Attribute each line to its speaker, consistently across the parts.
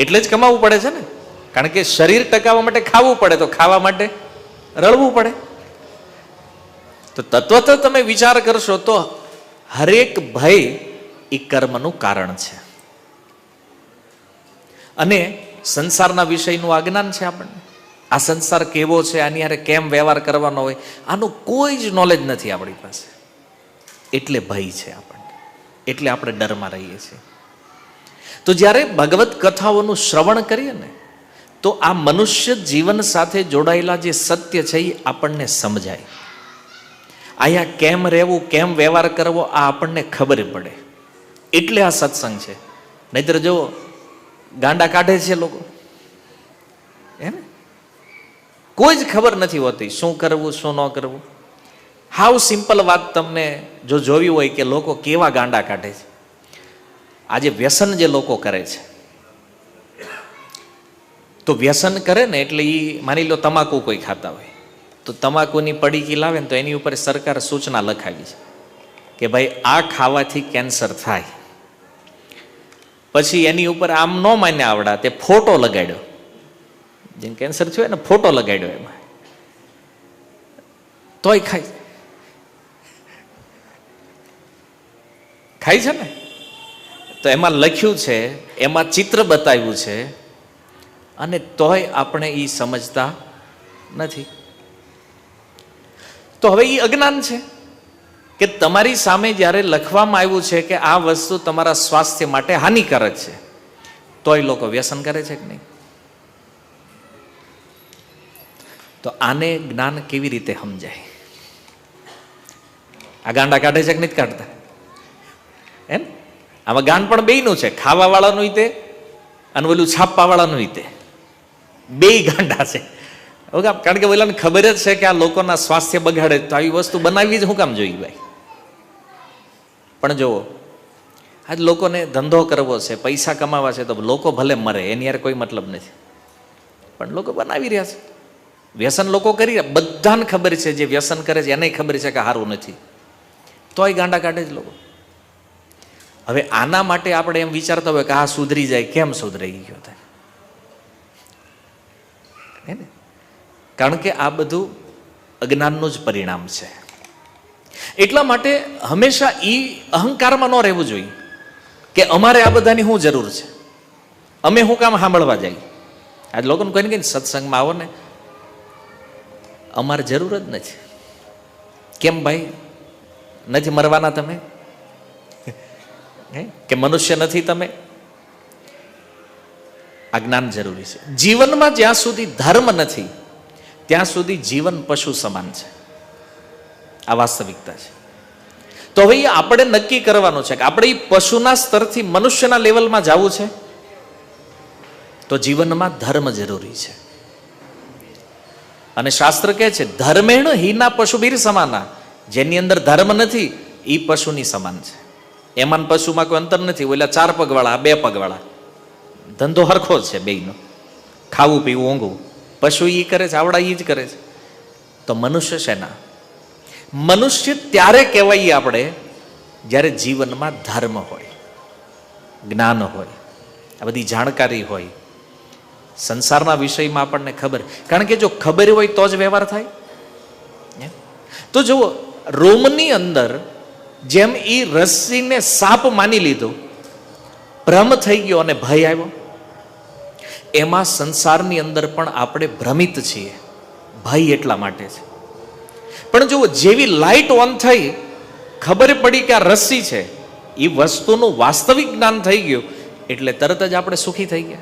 Speaker 1: એટલે જ કમાવવું પડે છે ને? કારણ કે શરીર ટકાવવા માટે ખાવું પડે, તો ખાવા માટે રળવું પડે. તો તત્વત તમે વિચાર કરશો તો હરેક ભય એ કર્મનું કારણ છે. અને સંસારના વિષયનું આજ્ઞાન છે આપણને. આ સંસાર કેવો છે, આની હારે કેમ વ્યવહાર કરવાનો હોય, આનું કોઈ જ નોલેજ નથી આપણી પાસે. એટલે ભય છે આપણને. એટલે આપણે ડરમાં રહીએ છીએ. તો જ્યારે ભગવત કથાઓનું શ્રવણ કરીએ ને, તો આ મનુષ્ય જીવન સાથે જોડાયેલા જે સત્ય છે એ આપણને સમજાય. અહીંયા કેમ રહેવું, કેમ વ્યવહાર કરવો, આ આપણને ખબર પડે. એટલે આ સત્સંગ છે. નહીતર જો ગાંડા કાઢે છે લોકો. હે ને? કોઈ જ ખબર નથી હોતી શું કરવું, શું ન કરવું. હાવ સિમ્પલ વાત તમને જો જોવી હોય કે લોકો કેવા ગાંડા કાઢે છે. આજે વ્યસન જે લોકો કરે છે. તો વ્યસન કરે ને એટલે એ માની લો તમાકુ કોઈ ખાતા હોય. તો તમાકુની પડીકી લાવે ને તો એની ઉપર સરકાર સૂચના લખાવી છે કે ભાઈ આ ખાવાથી કેન્સર થાય. પછી એની ઉપર આમ ન માન્ય આવડા તે ફોટો લગાડ્યો. જેમ કેન્સર થયો ને ફોટો લગાડ્યો એમાં. તોય ખાય. ખાય છે ને? તો એમાં લખ્યું છે, એમાં ચિત્ર બતાવ્યું છે, અને તોય આપણે એ સમજતા નથી. તો હવે એ અજ્ઞાન છે કે તમારી સામે જ્યારે લખવામાં આવ્યું છે કે આ વસ્તુ તમારા સ્વાસ્થ્ય માટે હાનિકારક છે, તોય લોકો વ્યસન કરે છે કે નહીં? તો આને જ્ઞાન કેવી રીતે સમજાય? આ ગાંડા કાઢે છે કે નથી કાઢતા? એમ? આમાં ગાન પણ બેયનું છે ખાવા વાળાનું તે અને ઓલું છાપવા વાળાનું તે. બે ગાંડા છે. ઓકે કારણ કે ઓલાને ખબર જ છે કે આ લોકોના સ્વાસ્થ્ય બગાડે તો આવી વસ્તુ બનાવી જ હું કામ જોઈ ભાઈ? પણ જુઓ, આજ લોકોને ધંધો કરવો છે, પૈસા કમાવા છે તો લોકો ભલે મરે, એની યાર કોઈ મતલબ નથી. પણ લોકો બનાવી રહ્યા છે. વ્યસન લોકો કરી રહ્યા, બધાને ખબર છે, જે વ્યસન કરે છે, એને ખબર છે કે સારું નથી. તોય ગાંડા કાઢે જ લોકો. હવે આના માટે આપણે એમ વિચારતા હોય કે આ સુધરી જાય, કેમ સુધરાઈ ગયો હે ને? કારણ કે આ બધું અજ્ઞાનનું જ પરિણામ છે. એટલા માટે હંમેશા એ અહંકારમાં ન રહેવું જોઈએ કે અમારે આ બધાની શું જરૂર છે. અમે શું કામ સાંભળવા જાય. આજ લોકોને કહીને કે સત્સંગમાં આવો ને. અમારે જરૂર જ નથી. કેમ ભાઈ? નથી મરવાના તમે? હે? કે મનુષ્ય નથી તમે? આ જ્ઞાન જરૂરી છે. જીવનમાં જ્યાં સુધી ધર્મ નથી, ત્યાં સુધી જીવન પશુ સમાન છે. આ વાસ્તવિકતા છે. તો હવે આપણે નક્કી કરવાનું છે કે આપણે એ પશુના સ્તરથી મનુષ્યના લેવલમાં જવું છે? તો જીવનમાં ધર્મ જરૂરી છે. અને શાસ્ત્ર કહે છે, ધર્મેણ હિના પશુબીર સમાના. જેની અંદર ધર્મ નથી એ પશુની સમાન છે. એમાં પશુમાં કોઈ અંતર નથી. ઓલા ચાર પગવાળા બે પગવાળા. ધંધો હરખો જ છે બેયનો. ખાવું, પીવું, ઊંઘવું. પશુ એ કરે છે, આવડા એ જ કરે છે. તો મનુષ્ય શેના? મનુષ્ય ત્યારે કહેવાય આપણે જ્યારે જીવનમાં ધર્મ હોય, જ્ઞાન હોય, આ બધી જાણકારી હોય. સંસારના વિષયમાં આપણને ખબર. કારણ કે જો ખબર હોય તો જ વ્યવહાર થાય? તો જુઓ, રોમની અંદર જેમ એ રસ્સીને સાપ માની લીધો, ભ્રમ થઈ ગયો અને ભય આવ્યો. એમાં સંસારની અંદર પણ આપણે ભ્રમિત છીએ. ભય એટલા માટે છે. પણ જુઓ, જેવી લાઇટ ઓન થઈ, ખબર પડી કે આ રસ્સી છે એ વસ્તુનું વાસ્તવિક જ્ઞાન થઈ ગયું, એટલે તરત જ આપણે સુખી થઈ ગયા.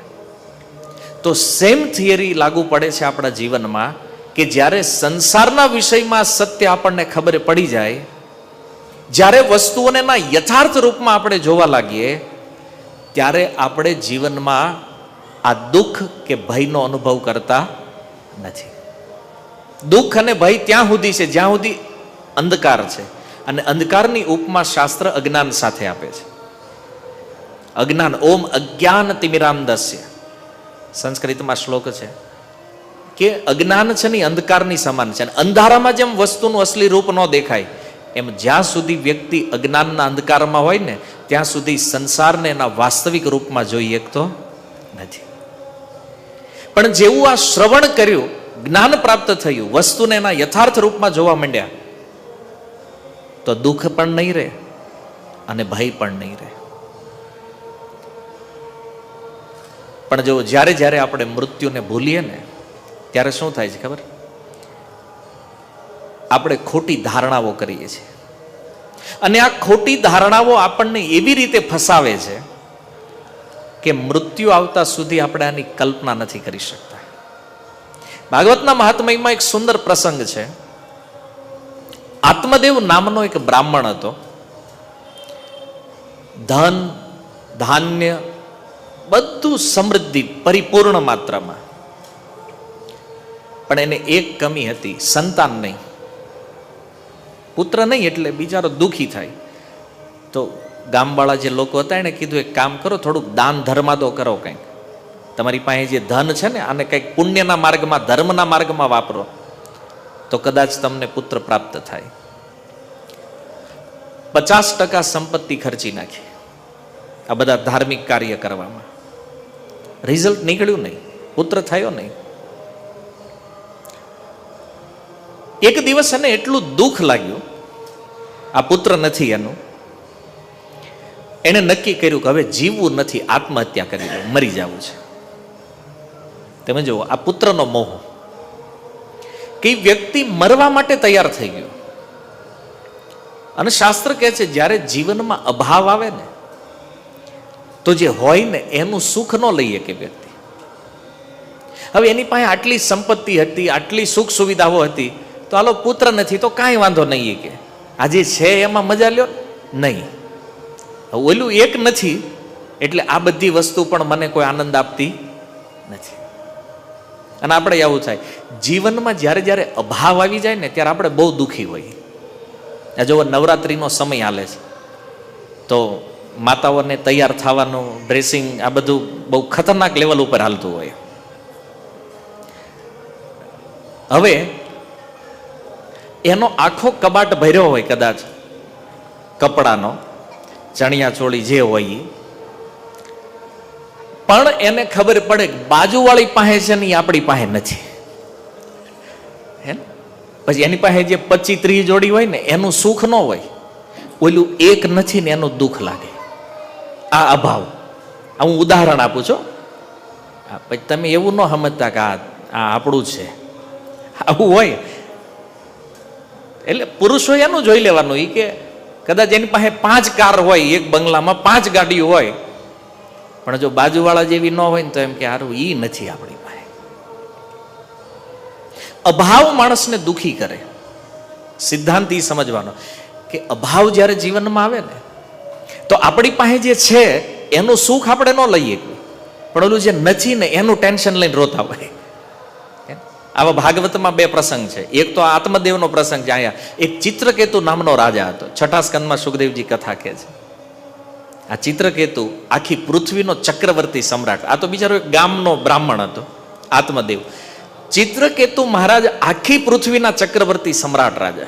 Speaker 1: તો સેમ થિયરી લાગુ પડે છે આપણા જીવનમાં કે જ્યારે સંસારના વિષયમાં સત્ય આપણને ખબર પડી જાય જ્યારે વસ્તુઓને ના યથાર્થ રૂપમાં આપણે જોવા લાગીએ, ત્યારે આપણે જીવનમાં આ દુઃખ કે ભયનો અનુભવ કરતા નથી. દુઃખ અને ભય ત્યાં સુધી છે, જ્યાં સુધી અંધકાર છે. અને અંધકારની ઉપમા શાસ્ત્ર અજ્ઞાન સાથે આપે છે. અજ્ઞાન, ઓમ અજ્ઞાન તિમિરાંદસ્ય સંસ્કૃતમાં શ્લોક છે કે અજ્ઞાન છે ને અંધકારની સમાન છે. અંધારામાં જેમ વસ્તુનું અસલી રૂપ ન દેખાય એમ જ્યાં સુધી વ્યક્તિ અજ્ઞાનના અંધકારમાં હોય ને, ત્યાં સુધી સંસારને એના વાસ્તવિક રૂપમાં જોઈ શકતો નથી. પણ જેવું આ શ્રવણ કર્યું, જ્ઞાન પ્રાપ્ત થયું, વસ્તુને એના યથાર્થ રૂપમાં જોવા માંડ્યા, તો દુઃખ પણ નહીં રહે અને ભય પણ નહીં રહે. પણ જો જ્યારે જ્યારે આપણે મૃત્યુને ભૂલીએ ને, ત્યારે શું થાય છે ખબર? આપણે ખોટી ધારણાઓ કરીએ છીએ. અને આ ખોટી ધારણાઓ આપણને એવી રીતે ફસાવે છે કે મૃત્યુ આવતા સુધી આપણે આની કલ્પના નથી કરી શકતા. ભાગવતના મહાત્મયમાં એક સુંદર પ્રસંગ છે. આત્મદેવ નામનો એક બ્રાહ્મણ હતો. ધન, ધાન્ય, બધું સમૃદ્ધિ પરિપૂર્ણ માત્રામાં. પણ એને એક કમી હતી, સંતાન નહીં. પુત્ર નહીં એટલે બિચારો દુઃખી થાય. તો ગામવાળા જે લોકો હતા એણે કીધું, એક કામ કરો, થોડુંક દાન ધર્માદો કરો કંઈક. તમારી પાસે જે ધન છે ને, આને કંઈક પુણ્યના માર્ગમાં, ધર્મના માર્ગમાં વાપરો. તો કદાચ તમને પુત્ર પ્રાપ્ત થાય. પચાસ ટકા સંપત્તિ ખર્ચી નાખી. આ બધા ધાર્મિક કાર્ય કરવામાં. રિઝલ્ટ નીકળ્યું નહીં. પુત્ર થયો નહીં. એક દિવસ એને એટલું દુઃખ લાગ્યું આ પુત્ર નથી એનું. એણે નક્કી કર્યું કે હવે જીવવું નથી, આત્મહત્યા કરી દઉં મરી જવું છે. તમે જુઓ, આ પુત્રનો મોહ. કે વ્યક્તિ મરવા માટે તૈયાર થઈ ગયો. અને શાસ્ત્ર કહે છે, જ્યારે જીવનમાં અભાવ આવે ને, તો જે હોય ને, એનું સુખ ન લઈએ કે વ્યક્તિ. હવે એની પાસે આટલી સંપત્તિ હતી, આટલી સુખ સુવિધાઓ હતી, તો આલો પુત્ર નથી, તો કાંઈ વાંધો નહીં કે. આજે છે એમાં મજા લ્યો? નહીં. ઓલું એક નથી, એટલે આ બધી વસ્તુ પણ મને કોઈ આનંદ આપતી નથી. અને આપણે આવું થાય, જીવનમાં જ્યારે જ્યારે અભાવ આવી જાય ને, ત્યારે આપણે બહુ દુઃખી હોઈએ. જો નવરાત્રિનો સમય હાલે છે. તો માતાઓને તૈયાર થવાનું ડ્રેસિંગ આ બધું બહુ ખતરનાક લેવલ ઉપર હાલતું હોય. હવે એનો આખો કબાટ ભર્યો હોય કદાચ. કપડાનો, ચણિયા ચોળી જે હોય. એ પણ એને ખબર પડે બાજુવાળી પાસે છે ને આપણી પાસે નથી. હે? પછી એની પાસે જે પચી ત્રીસ જોડી હોય ને, એનું સુખ ન હોય. ઓલું એક નથી ને એનું દુઃખ લાગે. આ અભાવ. હું ઉદાહરણ આપું છું. પછી તમે એવું ન સમજતા કે આ આપણું છે. આવું હોય એટલે પુરુષો એનું જોઈ લેવાનું એ કે કદાચ એની પાસે પાંચ કાર હોય, એક બંગલામાં પાંચ ગાડીઓ હોય, પણ જો બાજુવાળા જેવી ન હોય ને તો એમ કે હારું એ નથી આપણી પાસે. અભાવ માણસને દુખી કરે. સિદ્ધાંત એ સમજવાનો કે અભાવ જ્યારે જીવનમાં આવે ને, તો આપણી પાસે જે છે, એનું સુખ આપણે ન લઈએ પણ ઓલું જે નથી ને, એનું ટેન્શન લઈને રોતા હોય. આવા ભાગવતમાં બે પ્રસંગ છે. એક તો આત્મદેવનો પ્રસંગ છે અહીંયા. એક ચિત્રકેતુ નામનો રાજા હતો. છઠ્ઠા સ્કંદમાં સુખદેવજી કથા કહે છે. આ ચિત્રકેતુ આખી પૃથ્વીનો ચક્રવર્તી સમ્રાટ. આ તો બિચારો એક ગામનો બ્રાહ્મણ હતો. આત્મદેવ. ચિત્રકેતુ મહારાજ આખી પૃથ્વીના ચક્રવર્તી સમ્રાટ રાજા.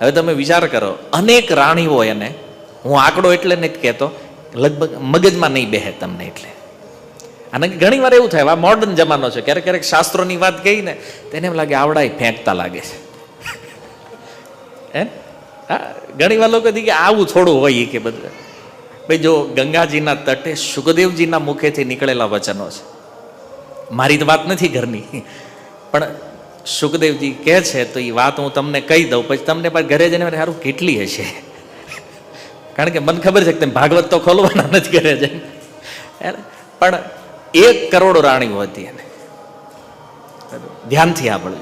Speaker 1: હવે તમે વિચાર કરો, અનેક રાણીઓ એને, હું આંકડો એટલે નથી કહેતો, લગભગ મગજમાં નહીં બેહે તમને એટલે. અને ઘણી વાર એવું થાય આ મોડર્ન જમાનો છે, ક્યારેક ક્યારેક શાસ્ત્રોની વાત કહી ને તેને એમ લાગે આવડાય, ફેંકતા લાગે છે. હે ઘણી વાર લોકો કે આવું થોડું હોય કે બધું ભાઈ જો ગંગાજીના તટે સુખદેવજીના મુખેથી નીકળેલા વચનો છે. મારી તો વાત નથી ઘરની. પણ સુખદેવજી કહે છે, તો એ વાત હું તમને કહી દઉં, પછી તમને પણ ઘરે જઈને સારું કેટલી હશે? કારણ કે મને ખબર છે કે તમે ભાગવત તો ખોલવાના નથી ઘરે જઈને. પણ એક કરોડ રાણીઓ હતી એને. ધ્યાનથી આપણે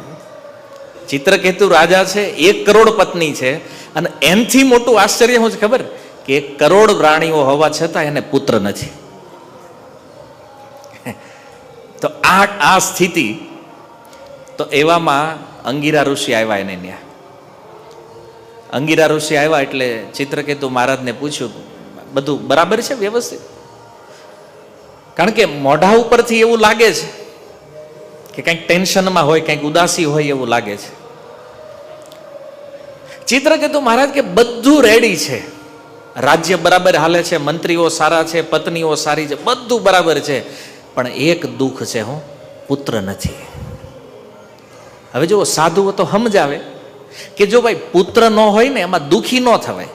Speaker 1: ચિત્રકેતુ રાજા છે, એક કરોડ પત્ની છે, અને એનથી મોટું આશ્ચર્ય હું છે ખબર? કે એક કરોડ રાણીઓ હોવા છતાં એને પુત્ર નથી. તો આ આ સ્થિતિ, તો એવામાં અંગીરા ઋષિ આવ્યા એને ત્યાં અંગીરા ઋષિ આવ્યા એટલે ચિત્રકેતુ મહારાજને પૂછ્યું, બધું બરાબર છે વ્યવસ્થિત? કારણ કે મોઢા ઉપરથી એવું લાગે છે કે કંઈક ટેન્શનમાં હોય, કંઈક ઉદાસી હોય એવું લાગે છે. ચિત્ર ચિત્રકેતુ મહારાજ કે બધું રેડી છે. રાજ્ય બરાબર હાલે છે, મંત્રીઓ સારા છે, પત્નીઓ સારી છે, બધું બરાબર છે. પણ એક દુઃખ છે હું, પુત્ર નથી. હવે જો સાધુઓ તો સમજાવે કે જો ભાઈ પુત્ર ન હોય ને, એમાં દુઃખી ન થવાય.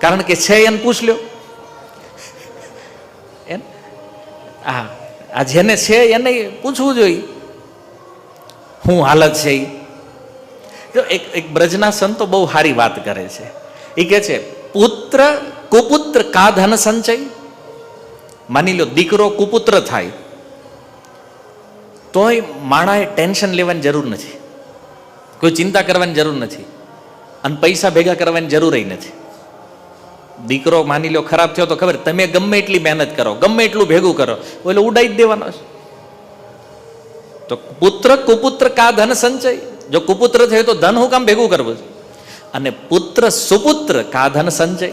Speaker 1: કારણ કે છે એને પૂછ લ્યો એમ હા આ જેને છે એને પૂછવું જોઈએ. શું હાલત છે એ જો એક એક બ્રજના સંતો બહુ સારી વાત કરે છે. એ કહે છે, પુત્ર કુપુત્ર કા ધન સંચય? માની લો, દીકરો કુપુત્ર થાય. તોય માણાએ ટેન્શન લેવાની જરૂર નથી. કોઈ ચિંતા કરવાની જરૂર નથી. અને પૈસા ભેગા કરવાની જરૂર નથી. દીકરો માની લો ખરાબ થયો તો ખબર, તમે ગમે એટલી મહેનત કરો, ગમે એટલું ભેગું કરો એટલે ઉડાઈ જ દેવાનો છે. તો પુત્ર કુપુત્ર કા ધન સંચય? જો કુપુત્ર થયો તો ધન હું કામ ભેગું કરવું છે? અને પુત્ર સુપુત્ર કા ધન સંચય?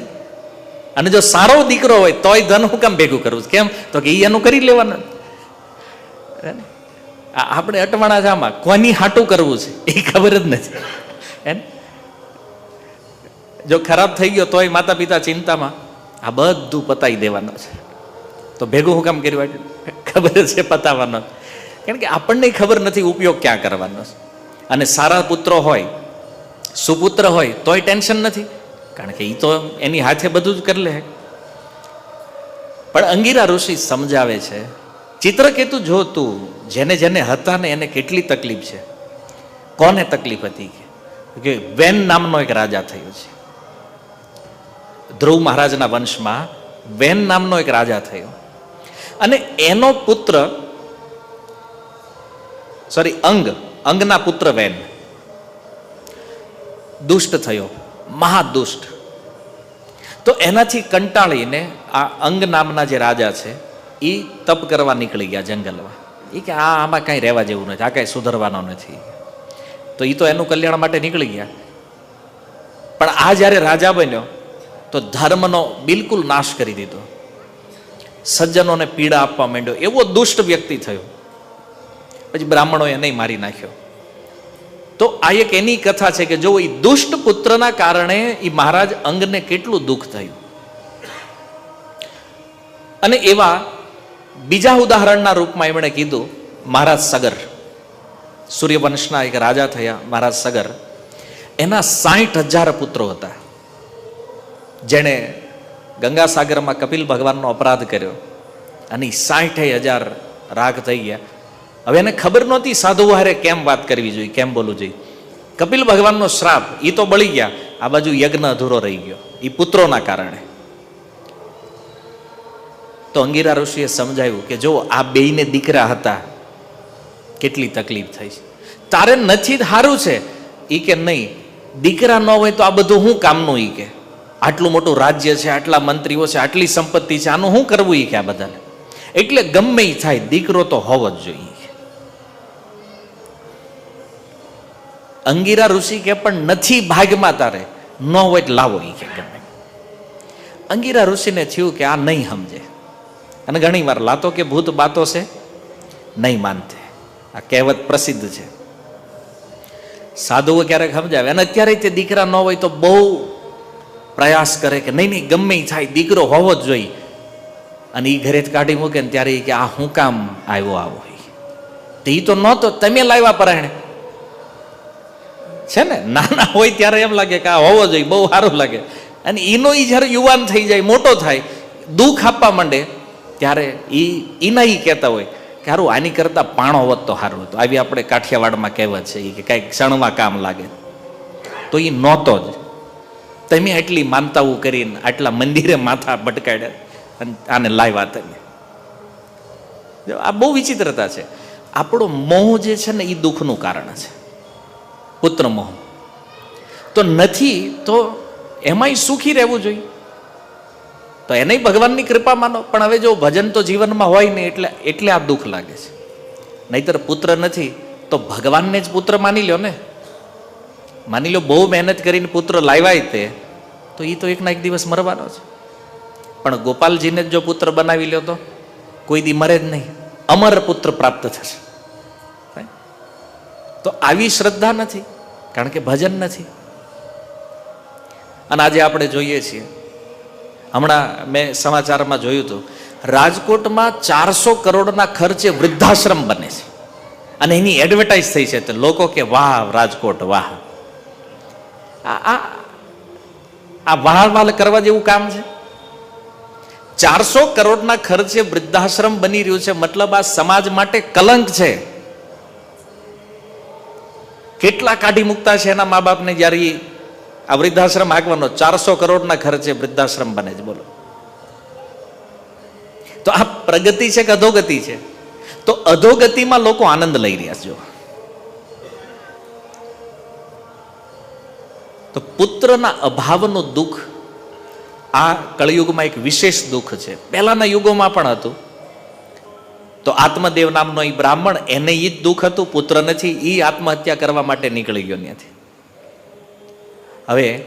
Speaker 1: અને જો સારો દીકરો હોય તોય ધન હું કામ ભેગું કરવું છે? કેમ? તો કે એ એનું કરી લેવાનું. આપણે અટવાણા છે આમાં. કોની હાટું કરવું છે? એ ખબર જ નથી. હે ને? જો ખરાબ થઈ ગયો તોય માતા પિતા ચિંતામાં આ બધું પતાવી દેવાનું છે. તો ભેગું હું કામ કર્યું ખબર છે પતાવવાનો કારણ કે આપણને ખબર નથી ઉપયોગ ક્યાં કરવાનો અને સારા પુત્રો હોય, સુપુત્ર હોય, તોય ટેન્શન નથી. કારણ કે એ તો એની હાથે બધું જ કરી લે. પણ અંગીરા ઋષિ સમજાવે છે, ચિત્રકેતુ જો તું જેને જેને હતા ને એને કેટલી તકલીફ છે? કોને તકલીફ હતી? કે વેન નામનો એક રાજા થયો છે. ધ્રુવ મહારાજના વંશમાં વેન નામનો એક રાજા થયો. અને એનો પુત્ર સોરી અંગ, અંગના પુત્ર વેન, દુષ્ટ થયો, મહાદુષ્ટ. તો એનાથી કંટાળીને આ અંગ નામના જે રાજા છે એ તપ કરવા નીકળી ગયા જંગલમાં. એ કે, આ આમાં કાંઈ રહેવા જેવું નથી, આ કાંઈ સુધરવાનો નથી. તો એ તો એનું કલ્યાણ માટે નીકળી ગયા. પણ આ જ્યારે રાજા બન્યો તો ધર્મનો બિલકુલ નાશ કરી દીધો. સજ્જનોને પીડા આપવા માંડ્યો. એવો દુષ્ટ વ્યક્તિ થયો. પછી બ્રાહ્મણોએ એને મારી નાખ્યો. તો આ એક એની કથા છે કે જો એ દુષ્ટ પુત્રના કારણે એ મહારાજ અંગને કેટલું દુઃખ થયું. અને એવા બીજા ઉદાહરણના રૂપમાં એમણે કીધું, મહારાજ સગર. સૂર્યવંશના એક રાજા થયા મહારાજ સગર. એના સાહીઠ હજાર પુત્રો હતા. જેણે ગંગાસાગરમાં કપિલ ભગવાનનો અપરાધ કર્યો. અને સાઠે હજાર રાગ થઈ ગયા. હવે એને ખબર નહોતી સાધુ હારે કેમ વાત કરવી જોઈએ, કેમ બોલવું જોઈએ. કપિલ ભગવાનનો શ્રાપ એ તો બળી ગયા. આ બાજુ યજ્ઞ અધૂરો રહી ગયો એ પુત્રોના કારણે. તો અંગીરા ઋષિએ સમજાવ્યું કે જો આ બેયને દીકરા હતા, કેટલી તકલીફ થઈ છે. તારે નથી સારું છે. એ કે નહીં, દીકરા ન હોય તો આ બધું હું કામનું ઈ કે? આટલું મોટું રાજ્ય છે, આટલા મંત્રીઓ છે, આટલી સંપત્તિ છે, આનું શું કરવું એ કે આ બધાને? એટલે ગમે એ થાય, દીકરો તો હોવો જ જોઈએ. અંગીરા ઋષિ કે પણ નથી ભાગમાં તારે, ન હોય લાવો એ કે ગમે. અંગીરા ઋષિને થયું કે આ નહીં સમજે. અને ઘણી વાર લાતો કે ભૂત બાતો છે, નહીં માનતે. આ કહેવત પ્રસિદ્ધ છે. સાધુઓ ક્યારેક સમજાવે, અને અત્યારે તે દીકરા ન હોય તો બહુ પ્રયાસ કરે કે નહીં નહીં, ગમે થાય, દીકરો હોવો જ જોઈએ. અને એ ઘરે જ કાઢી મૂકે ને ત્યારે કે, આ હું કામ આવ્યો આવો તો એ તો નહોતો, તમે લાવ્યા પરાયણે છે ને? નાના હોય ત્યારે એમ લાગે કે આ હોવો જોઈએ, બહુ સારું લાગે. અને એનો એ જ્યારે યુવાન થઈ જાય, મોટો થાય, દુઃખ આપવા માંડે, ત્યારે એ એના એ કહેતા હોય કે, હારું, આની કરતાં પાણો હોત તો સારું હતું. આવી આપણે કાઠિયાવાડમાં કહેવત છે એ કે, કાંઈક ક્ષણમાં કામ લાગે. તો એ નહોતો જ. તમે આટલી માનતાઓ કરીને આટલા મંદિરે માથા ભટકાડ્યા અને આને લાવ્યા તમે. આ બહુ વિચિત્રતા છે. આપણો મોહ જે છે ને એ દુઃખનું કારણ છે. પુત્ર મોહ. તો નથી તો એમાંય સુખી રહેવું જોઈએ. તો એને ભગવાનની કૃપા માનો, પણ હવે જો ભજન તો જીવનમાં હોય ને એટલે એટલે આ દુઃખ લાગે છે. નહીતર પુત્ર નથી, તો ભગવાનને જ પુત્ર માની લ્યો ને. માની લો બહુ મહેનત કરીને પુત્ર લાવ્યા તે. તો એ તો એકના એક દિવસ મરવાનો છે. પણ ગોપાલજીને જ પુત્ર બનાવી લ્યો તો કોઈ દી મરે જ નહીં. અમર પુત્ર પ્રાપ્ત થશે. તો આવી શ્રદ્ધા નથી, કારણ કે ભજન નથી. અને આજે આપણે જોઈએ છીએ. હમણાં મેં સમાચારમાં જોયું હતું, રાજકોટમાં ચારસો કરોડના ખર્ચે વૃદ્ધાશ્રમ બને છે. અને એની એડવર્ટાઇઝ થઈ છે તો લોકો કે, વાહ, રાજકોટ, વાહ. આ આ- વહાલ કરવા જેવું કામ છે? ચારસો કરોડના ખર્ચે વૃદ્ધાશ્રમ બની રહ્યું છે. મતલબ આ સમાજ માટે કલંક છે. કેટલા કાઢી મૂકતા છે એના મા બાપને જ્યારે આ વૃદ્ધાશ્રમ આગવાનો? ચારસો કરોડના ખર્ચે વૃદ્ધાશ્રમ બને છે. બોલો. તો આ પ્રગતિ છે કે અધોગતિ છે? તો અધોગતિમાં લોકો આનંદ લઈ રહ્યા છે જો તો પુત્રના અભાવનું દુઃખ આ કળિયુગમાં એક વિશેષ દુઃખ છે. પહેલાના યુગોમાં પણ હતું. તો આત્મદેવ નામનો એ બ્રાહ્મણ, એને એ જ દુઃખ હતું, પુત્ર નથી એ આત્મહત્યા કરવા માટે નીકળી ગયો ત્યાંથી. હવે,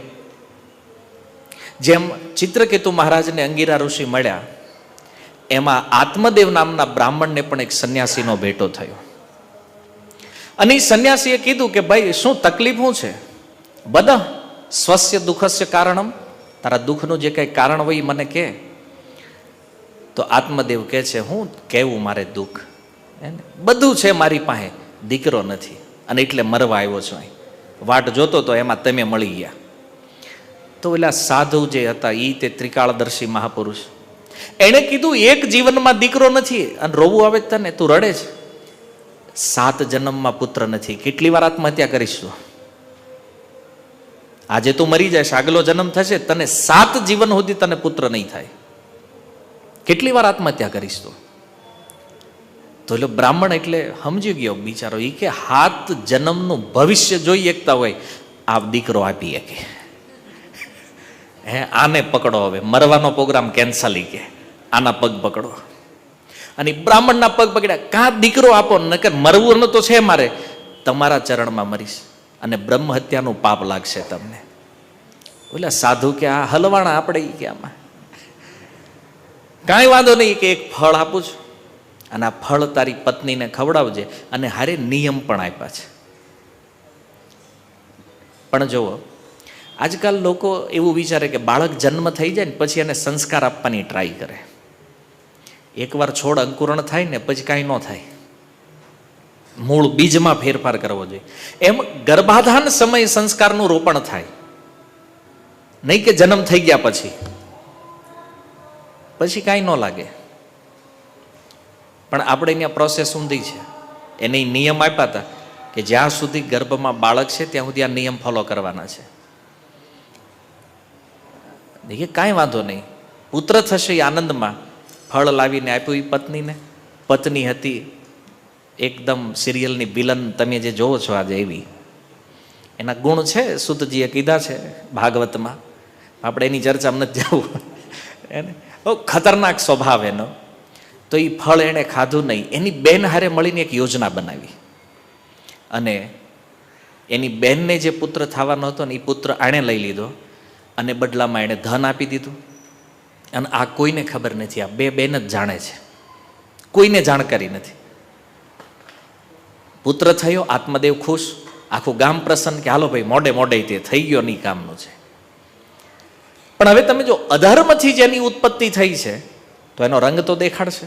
Speaker 1: જેમ ચિત્રકેતુ મહારાજને અંગીરા ઋષિ મળ્યા, એમાં આત્મદેવ નામના બ્રાહ્મણને પણ એક સંન્યાસીનો ભેટો થયો. અને એ સંન્યાસીએ કીધું કે, ભાઈ, શું તકલીફ શું છે? બધા સ્વસ્ય દુઃખસ્ય કારણમ? તારા દુઃખનું જે કંઈ કારણ હોય એ મને કે. તો આત્મદેવ કહે છે, હું કહેવું મારે દુઃખ? બધું છે મારી પાસે, દીકરો નથી, અને એટલે મરવા આવ્યો છું અહીં. વાટ જોતો તો એમાં તમે મળી ગયા. તો ઓલા સાધુ જે હતા એ તે ત્રિકાળદર્શી મહાપુરુષ. એણે કીધું, એક જીવનમાં દીકરો નથી, અને રોવું આવે તને, તું રડે છે સાત જન્મમાં પુત્ર નથી. કેટલી વાર આત્મહત્યા કરીશ તું? આજે તું મરી જાય આગલો જન્મ થશે, તને સાત જીવન સુધી તને પુત્ર નહીં થાય. કેટલી વાર આત્મહત્યા કરીશ તું? તો એટલે બ્રાહ્મણ એટલે સમજી ગયો બિચારો એ કે હાથ જન્મનું ભવિષ્ય જોઈ એકતા હોય આ દીકરો આપી શકે હે, આને પકડો હવે, મરવાનો પ્રોગ્રામ કેન્સલ કે, આના પગ પકડો. અને બ્રાહ્મણના પગ પકડ્યા, કાં દીકરો આપો, નકર મરવું તો છે મારે. તમારા ચરણમાં મરીશ. અને બ્રહ્મ હત્યાનું પાપ લાગશે તમને. ઓલા સાધુ કે આ હલવાણા આપણે એ કે આમાં? કાંઈ વાંધો નહીં કે એક ફળ આપું છું. અને આ ફળ તારી પત્નીને ખવડાવજે અને હારે નિયમ પણ આપ્યા છે. પણ જુઓ, આજકાલ લોકો એવું વિચારે કે બાળક જન્મ થઈ જાય ને પછી એને સંસ્કાર આપવાની ટ્રાય કરે. એકવાર છોડ અંકુરણ થાય ને પછી કાંઈ ન થાય. મૂળ બીજમાં ફેરફાર કરવો જોઈએ. એમ ગર્ભાધાન સમયે સંસ્કારનું રોપણ થાય. નહીં કે જન્મ થઈ ગયા પછી. પછી કાંઈ ન લાગે. પણ આપણે અહીંયા પ્રોસેસ ઊંધી છે. એને નિયમ આપ્યા હતા કે જ્યાં સુધી ગર્ભમાં બાળક છે, ત્યાં સુધી આ નિયમ ફોલો કરવાના છે. એ કાંઈ વાંધો નહીં. પુત્ર થશે એ આનંદમાં. ફળ લાવીને આપ્યું એ પત્નીને. પત્ની હતી એકદમ સિરિયલની વિલન તમે જે જોવો છો આજે એવી. એના ગુણ છે, સુતજીએ કીધા છે ભાગવતમાં. આપણે એની ચર્ચામાં નથી જવું. એને બહુ ખતરનાક સ્વભાવ એનો. તો એ ફળ એણે ખાધું નહીં. એની બેન હારે મળીને એક યોજના બનાવી. અને એની બેનને જે પુત્ર થવાનો હતો ને એ પુત્ર આણે લઈ લીધો. અને બદલામાં એણે ધન આપી દીધું. અને આ કોઈને ખબર નથી. આ બે બેન જ જાણે છે. કોઈને જાણકારી નથી. પુત્ર થયો, આત્મદેવ ખુશ. આખું ગામ પ્રસન્ન કે હાલો ભાઈ, મોડે મોડે તે થઈ ગયો નહીં કામનું છે. પણ હવે તમે જો અધર્મથી જેની ઉત્પત્તિ થઈ છે, તો એનો રંગ તો દેખાડશે.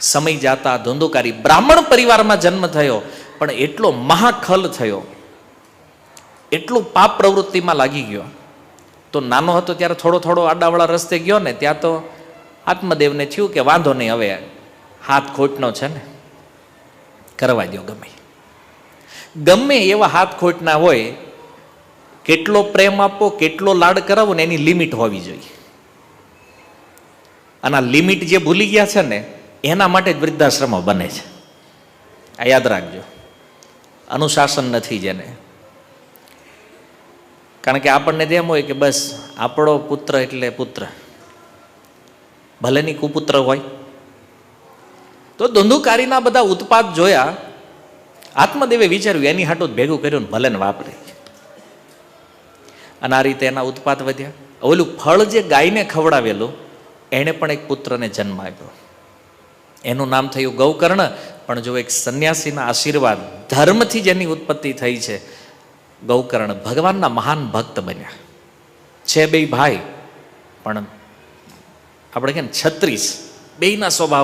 Speaker 1: સમય જાતા ધુંધુકારી બ્રાહ્મણ પરિવારમાં જન્મ થયો, પણ એટલો મહાખલ થયો, એટલું પાપ પ્રવૃત્તિમાં લાગી ગયો. તો નાનો હતો ત્યારે થોડો થોડો આડાવાળા રસ્તે ગયો ને, ત્યાં તો આત્મદેવને થયું કે વાંધો નહીં, હવે હાથ ખોટનો છે ને. કરવા દો ગમે. ગમે એવા હાથ ખોટના હોય, કેટલો પ્રેમ આપો, કેટલો લાડ કરાવો ને એની લિમિટ હોવી જોઈએ. અને લિમિટ જે ભૂલી ગયા છે ને, એના માટે જ વૃદ્ધાશ્રમો બને છે. આ યાદ રાખજો. અનુશાસન નથી જેને. કારણ કે આપણને તેમ હોય કે બસ, આપણો પુત્ર એટલે પુત્ર. ભલે ની કુપુત્ર હોય તો ધંધુકારીના બધા ઉત્પાદ જોયા, આત્મદેવે વિચાર્યું, એની હાટો ભેગું કર્યું ભલે ને વાપરે. અને આ રીતે એના ઉત્પાદ વધ્યા. ઓલું ફળ જે ગાયને ખવડાવેલું, એણે પણ એક પુત્રને જન્મ આપ્યો. એનું નામ થયું ગૌકર્ણ, પણ જો એક સંન્યાસીના આશીર્વાદ ધર્મથી જેની ઉત્પત્તિ થઈ છે, ગૌકર્ણ ભગવાનના મહાન ભક્ત બન્યા. છે બે ભાઈ, પણ આપણે કે છત્રીસ, બેયના સ્વભાવ